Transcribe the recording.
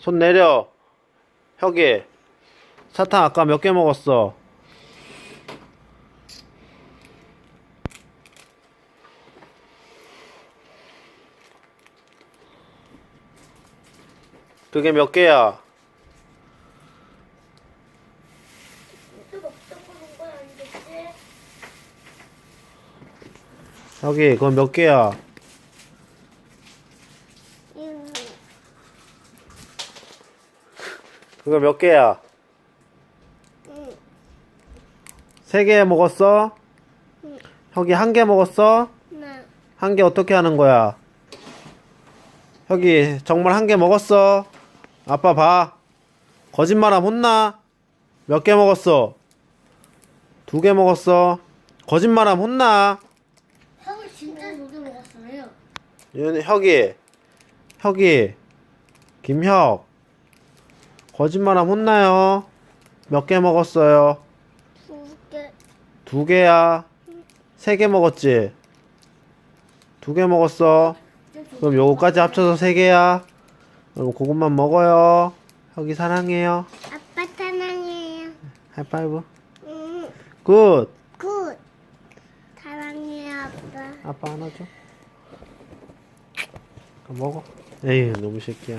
손 내려. 혁이. 사탕 아까 몇 개 먹었어? 그게 몇 개야? 혁이, 그건 몇 개야? 그거 몇 개야? 음, 세개 먹었어? 응. 혁이 한 개 먹었어? 나, 한개 어떻게 하는 거야? 혁이 정말 한 개 먹었어? 아빠 봐. 거짓말하면 혼나. 몇 개 먹었어? 두 개 먹었어. 거짓말하면 혼나. 형을 진짜 두 개 먹었어요. 윤- 혁이, 혁이, 김혁. 거짓말하면 혼나요. 몇 개 먹었어요? 두 개, 두 개야. 세 개 먹었지? 두 개 먹었어. 그럼 요거까지 합쳐서 세 개야. 그럼 그것만 먹어요. 혁이 사랑해요. 아빠 사랑해요. 하이파이브. 음, 굿. 굿. 사랑해요, 아빠. 아빠 하나 줘. 그럼 먹어. 에이, 너무 새끼야.